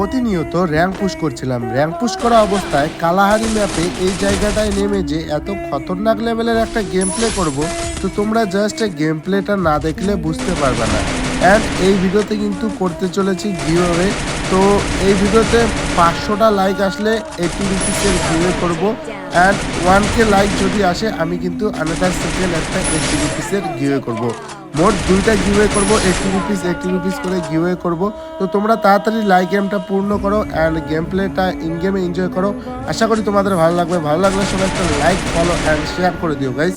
প্রতিনিয়ত rank push করছিলাম। Rank push করা অবস্থায় কালাহারি ম্যাপে এই জায়গাটায় নেমে যে এত খতরনাক লেভেলের একটা গেম প্লে করব, তো তোমরা জাস্ট গেম প্লেটা না দেখলে বুঝতে পারবে না। অ্যান্ড এই ভিডিওতে কিন্তু করতে চলেছি গিওয়ে তো এই ভিডিওতে পাঁচশোটা লাইক আসলে এইটি রুপিসের গিওয়ে করব। অ্যান্ড ওয়ান কে লাইক যদি আসে, আমি কিন্তু আনাদার সেকেন্ড একটা এইটি রুপিসের গিওয়ে করব। মোট দুইটা গিওয়ে করব এইটি রুপিস এইটি রুপিস করে গিওয়ে করব। তো তোমরা তাড়াতাড়ি লাইক গেমটা পূর্ণ করো অ্যান্ড গেম প্লেটা ইন গেমে এনজয় করো। আশা করি তোমাদের ভালো লাগবে। ভালো লাগলে সবাই একটা লাইক ফলো অ্যান্ড শেয়ার করে দিও গাইস